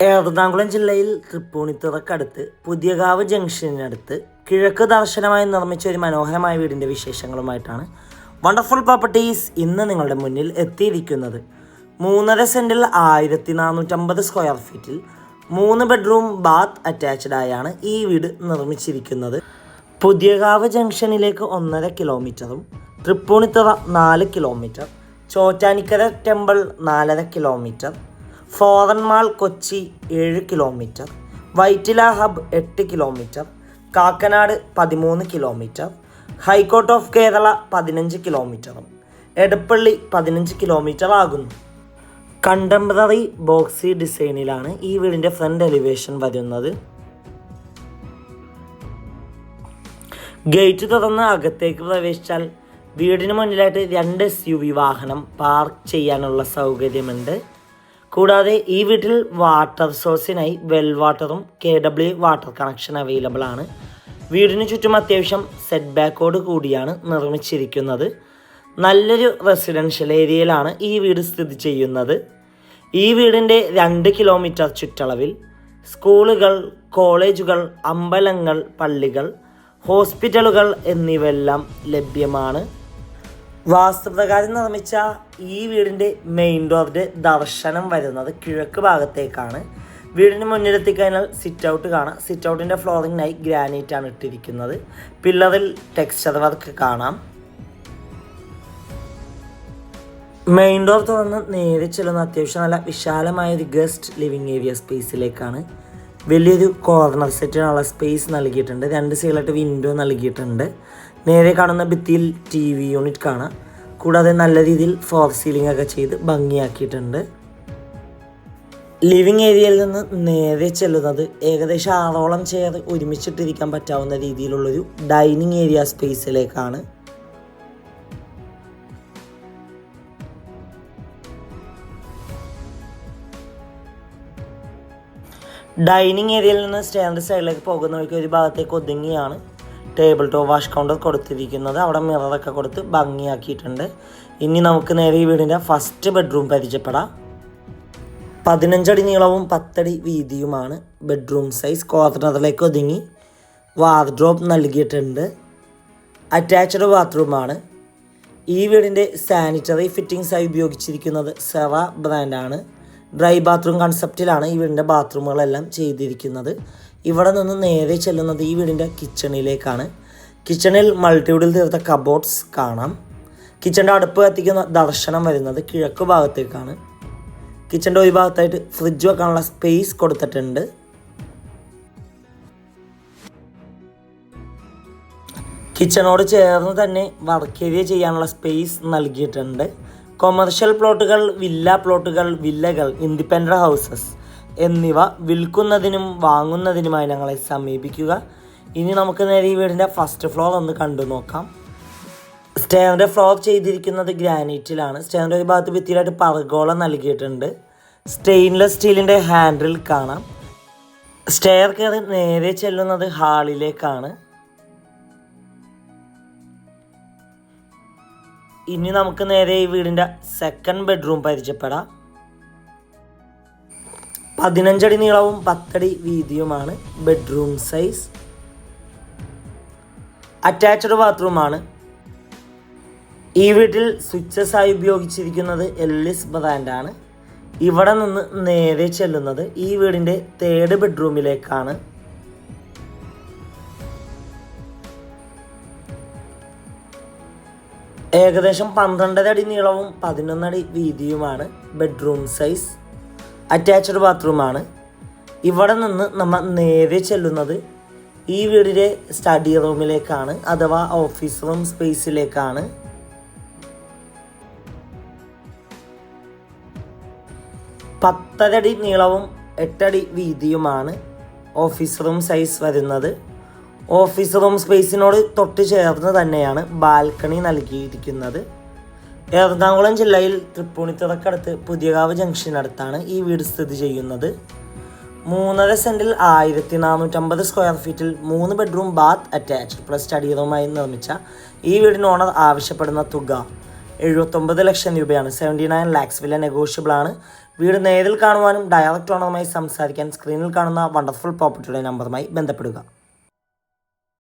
എറണാകുളം ജില്ലയിൽ തൃപ്പൂണിത്തുറക്കടുത്ത് പുതിയകാവ് ജംഗ്ഷനടുത്ത് കിഴക്ക് ദർശനമായി നിർമ്മിച്ച ഒരു മനോഹരമായ വീടിന്റെ വിശേഷങ്ങളുമായിട്ടാണ് വണ്ടർഫുൾ പ്രോപ്പർട്ടീസ് ഇന്ന് നിങ്ങളുടെ മുന്നിൽ എത്തിയിരിക്കുന്നത്. മൂന്നര സെന്റിൽ ആയിരത്തി നാനൂറ്റമ്പത് സ്ക്വയർ ഫീറ്റിൽ മൂന്ന് ബെഡ്റൂം ബാത്ത് അറ്റാച്ച്ഡ് ആയാണ് ഈ വീട് നിർമ്മിച്ചിരിക്കുന്നത്. പുതിയകാവ് ജംഗ്ഷനിലേക്ക് ഒന്നര കിലോമീറ്ററും തൃപ്പൂണിത്തുറ നാല് കിലോമീറ്റർ ചോറ്റാനിക്കര ടെമ്പിൾ നാലര കിലോമീറ്റർ ഫോറൻ മാൾ കൊച്ചി ഏഴ് കിലോമീറ്റർ വൈറ്റില ഹബ് എട്ട് കിലോമീറ്റർ കാക്കനാട് പതിമൂന്ന് കിലോമീറ്റർ ഹൈക്കോർട്ട് ഓഫ് കേരള പതിനഞ്ച് കിലോമീറ്ററും എടപ്പള്ളി പതിനഞ്ച് കിലോമീറ്റർ ആകുന്നു. കണ്ടംപററി ബോക്സി ഡിസൈനിലാണ് ഈ വീടിന്റെ ഫ്രണ്ട് എലിവേഷൻ വരുന്നത്. ഗേറ്റ് തുറന്ന് അകത്തേക്ക് പ്രവേശിച്ചാൽ വീടിന് മുന്നിലായിട്ട് രണ്ട് എസ് യു വി വാഹനം പാർക്ക് ചെയ്യാനുള്ള സൗകര്യമുണ്ട്. കൂടാതെ ഈ വീട്ടിൽ വാട്ടർ സോഴ്സിനായി വെൽ വാട്ടറും K W water connection available ആണ്. വീടിന് ചുറ്റും അത്യാവശ്യം സെറ്റ് ബാക്കോട് കൂടിയാണ് നിർമ്മിച്ചിരിക്കുന്നത്. നല്ലൊരു റെസിഡൻഷ്യൽ ഏരിയയിലാണ് ഈ വീട് സ്ഥിതി ചെയ്യുന്നത്. ഈ വീടിന്റെ രണ്ട് കിലോമീറ്റർ ചുറ്റളവിൽ സ്കൂളുകൾ കോളേജുകൾ അമ്പലങ്ങൾ പള്ളികൾ ഹോസ്പിറ്റലുകൾ എന്നിവയെല്ലാം ലഭ്യമാണ്. വാസ്തുപ്രകാരം നിർമ്മിച്ച ഈ വീടിന്റെ മെയിൻ ഡോറിന്റെ ദർശനം വരുന്നത് കിഴക്ക് ഭാഗത്തേക്കാണ്. വീടിന് മുന്നിലെത്തി കഴിഞ്ഞാൽ സിറ്റ് ഔട്ട് കാണാം. സിറ്റ് ഔട്ടിന്റെ ഫ്ലോറിങ്ങിനായി ഗ്രാനൈറ്റ് ആണ് ഇട്ടിരിക്കുന്നത്. പില്ലറിൽ ടെക്സ്ചർ വർക്ക് കാണാം. മെയിൻ ഡോർ തുറന്ന് നേരെ ചെല്ലുന്ന അത്യാവശ്യം നല്ല വിശാലമായ ഒരു ഗസ്റ്റ് ലിവിങ് ഏരിയ സ്പേസിലേക്കാണ് വലിയൊരു കോർണർ സെറ്റിനുള്ള സ്പേസ് നൽകിയിട്ടുണ്ട്. രണ്ട് സൈഡിലായിട്ട് വിൻഡോ നൽകിയിട്ടുണ്ട്. നേരെ കാണുന്ന ഭിത്തിയിൽ ടി വി യൂണിറ്റ് കാണാം. കൂടാതെ നല്ല രീതിയിൽ ഫോർ സീലിംഗ് ഒക്കെ ചെയ്ത് ഭംഗിയാക്കിയിട്ടുണ്ട്. ലിവിങ് ഏരിയയിൽ നിന്ന് നേരെ ചെല്ലുന്നത് ഏകദേശം ആറോളം ചെയർ ഒരുമിച്ചിട്ടിരിക്കാൻ പറ്റാവുന്ന രീതിയിലുള്ളൊരു ഡൈനിങ് ഏരിയ സ്പേസിലേക്കാണ് ഡൈനിങ് ഏരിയയിൽ നിന്ന് സ്റ്റാൻഡ് സൈഡിലേക്ക് പോകുന്ന വഴിക്ക് ഒരു ഭാഗത്തേക്ക് ഒതുങ്ങിയാണ് ടേബിൾ ടോ വാഷ് കൗണ്ടർ കൊടുത്തിരിക്കുന്നത്. അവിടെ മിററൊക്കെ കൊടുത്ത് ഭംഗിയാക്കിയിട്ടുണ്ട്. ഇനി നമുക്ക് നേരെ ഈ വീടിന്റെ ഫസ്റ്റ് ബെഡ്റൂം പരിചയപ്പെടാം. പതിനഞ്ചടി നീളവും പത്തടി വീതിയുമാണ് ബെഡ്റൂം സൈസ് കോർണറിലേക്ക് ഒതുങ്ങി വാർഡ്രോബ് നൽകിയിട്ടുണ്ട്. അറ്റാച്ച്ഡ് ബാത്റൂമാണ് ഈ വീടിന്റെ സാനിറ്ററി ഫിറ്റിംഗ്സായി ഉപയോഗിച്ചിരിക്കുന്നത് സെറ ബ്രാൻഡാണ് ഡ്രൈ ബാത്റൂം കൺസെപ്റ്റിലാണ് ഈ വീടിന്റെ ബാത്റൂമുകളെല്ലാം ചെയ്തിരിക്കുന്നത്. ഇവിടെ നിന്ന് നേരെ ചെല്ലുന്നത് ഈ വീടിന്റെ കിച്ചണിലേക്കാണ്. കിച്ചണിൽ മൾട്ടിവുഡിൽ തീർത്ത കബോർഡ്സ് കാണാം. കിച്ചന്റെ അടുപ്പ് കത്തിക്കുന്ന ദർശനം വരുന്നത് കിഴക്ക് ഭാഗത്തേക്കാണ്. കിച്ചന്റെ ഒരു ഭാഗത്തായിട്ട് ഫ്രിഡ്ജ് വെക്കാനുള്ള സ്പേസ് കൊടുത്തിട്ടുണ്ട്. കിച്ചണോട് ചേർന്ന് തന്നെ വർക്ക് ഏരിയ ചെയ്യാനുള്ള സ്പേസ് നൽകിയിട്ടുണ്ട്. കൊമേർഷ്യൽ പ്ലോട്ടുകൾ വില്ല പ്ലോട്ടുകൾ വില്ലകൾ ഇൻഡിപെൻഡന്റ് ഹൗസസ് എന്നിവ വിൽക്കുന്നതിനും വാങ്ങുന്നതിനുമായി ഞങ്ങളെ സമീപിക്കുക. ഇനി നമുക്ക് നേരെ ഈ വീടിന്റെ ഫസ്റ്റ് ഫ്ലോർ ഒന്ന് കണ്ടു നോക്കാം. സ്റ്റെയറിന്റെ ഫ്ലോർ ചെയ്തിരിക്കുന്നത് ഗ്രാനൈറ്റിലാണ് സ്റ്റെയറിന്റെ ഒരു ഭാഗത്ത് ഭിത്തിയിലായിട്ട് പറഗോള നൽകിയിട്ടുണ്ട്. സ്റ്റെയിൻലെസ് സ്റ്റീലിന്റെ ഹാൻഡിൽ കാണാം. സ്റ്റെയർ കയറി നേരെ ചെല്ലുന്നത് ഹാളിലേക്കാണ് ഇനി നമുക്ക് നേരെ ഈ വീടിന്റെ സെക്കൻഡ് ബെഡ്റൂം പരിചയപ്പെടാം. പതിനഞ്ചടി നീളവും പത്തടി വീതിയുമാണ് ബെഡ്റൂം സൈസ് അറ്റാച്ച്ഡ് ബാത്റൂമാണ് ഈ വീട്ടിൽ സ്വിച്ചസ് ആയി ഉപയോഗിച്ചിരിക്കുന്നത് എല്ലിസ് ബ്രാൻഡാണ് ഇവിടെ നിന്ന് നേരെ ചെല്ലുന്നത് ഈ വീടിന്റെ തേർഡ് ബെഡ്റൂമിലേക്കാണ് ഏകദേശം പന്ത്രണ്ടര അടി നീളവും പതിനൊന്നടി വീതിയുമാണ് ബെഡ്റൂം സൈസ് അറ്റാച്ച്ഡ് ബാത്റൂമാണ് ഇവിടെ നിന്ന് നമ്മൾ നേരെ ചെല്ലുന്നത് ഈ വീടിന്റെ സ്റ്റഡി റൂമിലേക്കാണ് അഥവാ ഓഫീസ് റൂം സ്പേസിലേക്കാണ് പത്തരടി നീളവും എട്ടടി വീതിയുമാണ് ഓഫീസ് റൂം സൈസ് വരുന്നത്. ഓഫീസ് റൂം സ്പേസിനോട് തൊട്ട് ചേർന്ന് തന്നെയാണ് ബാൽക്കണി നൽകിയിരിക്കുന്നത്. എറണാകുളം ജില്ലയിൽ തൃപ്പൂണിത്തുറക്കടുത്ത് പുതിയകാവ് ജംഗ്ഷനടുത്താണ് ഈ വീട് സ്ഥിതി ചെയ്യുന്നത്. മൂന്നര സെന്റിൽ ആയിരത്തി നാനൂറ്റമ്പത് സ്ക്വയർ ഫീറ്റിൽ മൂന്ന് bedroom bath attached plus study റൂമായി നിർമ്മിച്ച ഈ വീടിന് ഓണർ ആവശ്യപ്പെടുന്ന തുക എഴുപത്തൊമ്പത് ലക്ഷം രൂപയാണ്. സെവന്റി നയൻ ലാക്സ് വില നെഗോഷ്യബിളാണ്. വീട് നേരിൽ കാണുവാനും ഡയറക്റ്റ് ഓണറുമായി സംസാരിക്കാൻ സ്ക്രീനിൽ കാണുന്ന വണ്ടർഫുൾ പ്രോപ്പർട്ടിയുടെ നമ്പറുമായി ബന്ധപ്പെടുക.